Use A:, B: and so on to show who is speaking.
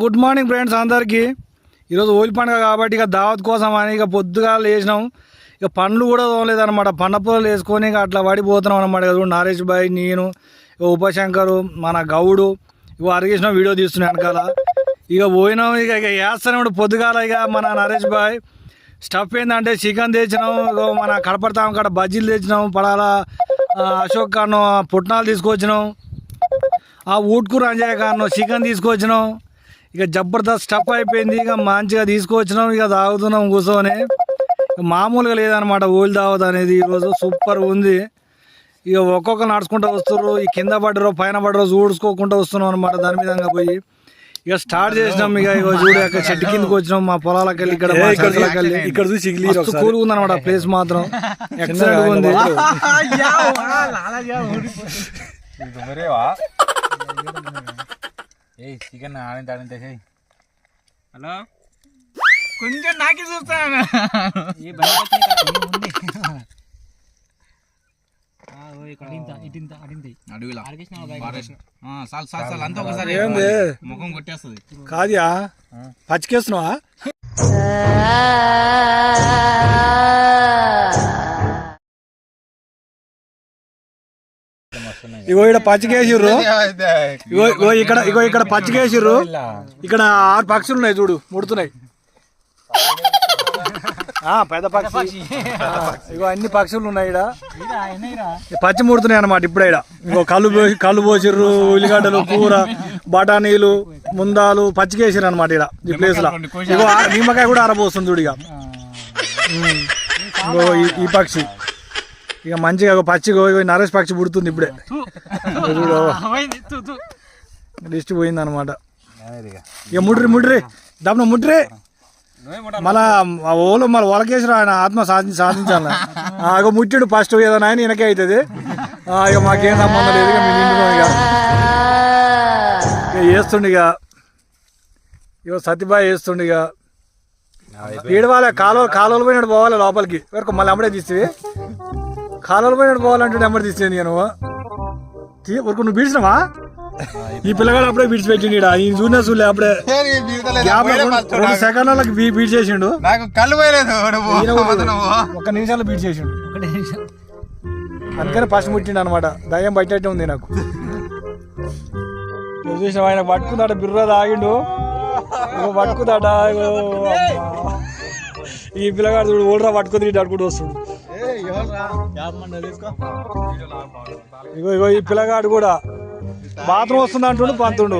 A: Good morning friends అందరికీ. ఈరోజు ఓలి పండుగ కాబట్టి ఇక దావత్ కోసం అని ఇక పొద్దుగా లేచినాం. ఇక పండ్లు కూడా తోలేదనమాట పండ్ల పొలాలు వేసుకొని ఇక అట్లా పడిపోతున్నాం అనమాట కదా నరేష్ భాయ్ నేను ఉపశంకరు మన గౌడు ఇక అరిగేసిన వీడియో తీస్తున్నాం వెనకాల. ఇక పోయినాం ఇక ఇక వేస్తున్నాడు పొద్దుగాల ఇక మన నరేష్ భాయ్ స్టఫ్ ఏంటంటే చికెన్ తెచ్చినాం మన కడపడతాం కాడ బజ్జీలు తెచ్చినాం పడాల అశోక్ కాను పుట్నాలు తీసుకొచ్చినాం. ఆ ఊట్కూర అంజయ్య కాను చికెన్ తీసుకొచ్చినాం. ఇక జబర్దస్త్ స్టఫ్ అయిపోయింది ఇక మంచిగా తీసుకొచ్చినాం ఇక తాగుతున్నాం కూర్చొని మామూలుగా లేదనమాట ఓలి దావత్ అనేది ఈరోజు సూపర్ ఉంది ఇక ఒక్కొక్కరు నడుచుకుంటూ వస్తున్నారు ఈ కింద పడ్డరో పైన పడ్డరో చూడుకోకుండా వస్తున్నాం అనమాట దాని విధంగా పోయి ఇక స్టార్ట్ చేసినాం ఇక ఇక చూడు అక్కడ చెట్టు కిందకి వచ్చినాం మా పొలాలకు వెళ్ళి ఇక్కడ
B: ఇక్కడ చూసి
A: కూల్ ఉంది అనమాట ప్లేస్ మాత్రం ఎక్సలెంట్ ఉంది
C: ఏయ్ చికెన్ ఆడింత ఆడింత
B: హలో? కొంచెం నాకే చూస్తాను
A: ఏంది?
C: ముఖం కొట్టేస్తుంది.
A: కాదియా? పచ్చికేస్తున్నావా? ఇగో ఇక్కడ పచ్చికేసిర్రు. ఇగో ఇగో ఇక్కడ ఇగో ఇక్కడ పచ్చికేసిర్రు. ఇక్కడ ఆరు పక్షులు ఉన్నాయి చూడు ముడుతున్నాయి. ఆ, పెద్ద పక్షి. ఇగో అన్ని పక్షులు ఉన్నాయి ఇక్కడ పచ్చి ముడుతున్నాయి అన్నమాట ఇప్పుడే ఇక్కడ ఇంకో కళ్ళు పోసి కళ్ళు పోసిర్రు ఉల్లిగడ్డలు కూర బఠానీలు ముందాలు పచ్చికేసిర్రు అనమాట ఇక్కడ ఈ ప్లేస్లో. ఇగో ఆ నిమ్మకాయ కూడా ఆరబోస్తుంది చూడు ఇక ఈ పక్షి. ఇక మంచిగా పచ్చి నరేష్ పక్షి పుడుతుంది ఇప్పుడే. లిస్ట్ పోయింది అనమాట ఇక? ముడ్రి ముడ్రి. దమ్న ముడ్రి. మళ్ళా ఆ ఓలో మళ్ళీ ఒలకేసి ఆయన ఆత్మ సాధి సాధించాలి. ఆ, ఇక ముట్టిడు ఫస్ట్ ఏదో ఆయన వెనకే అవుతుంది ఆ, ఇక మాకేం సంబంధం లేదు ఇక మేము ఇక. ఇక వేస్తుండు ఇక. సత్యబాయ్ వేస్తుండు ఇక. ఈడవాలే కాలువ కాలువలు పోయినట్టు పోవాలి లోపలికి. వరకు మళ్ళీ అమ్మడే తీస్తే. కాలువలు పోయినట్టు పోవాలంటే ఎమ్మడి తీస్తే నేను వరకు నువ్వు బీడ్చినావా? ఈ పిల్లగాడు అప్పుడే బీడ్చి పెట్టిండు ఈడ ఈ చూడే చూడలే అప్పుడే రెండు- సెకండ్లకు బీ బీట్ చేసిండు.
C: నాకు కళ్ళు పోయలేదు
A: ఒక్క నిమిషాల్లో బీట్ చేసిండు. అందుకని ఫస్ట్ ముట్టిండు అనమాట దయ్యం బయట ఉంది నాకు. నువ్వు చూసిన ఆయన పట్టుకున్నాడు బిర్ర తాగిండు. పట్టుకున్నాడ. ఈ పిల్లగాడు చూడు ఓడరా పట్టుకుని ఇటు అడుకుంటూ వస్తుడు. ఇగో ఇగో ఈ పిల్లగాడు కూడా. బాత్రూమ్ వస్తుంది అంటుండు పంతుండు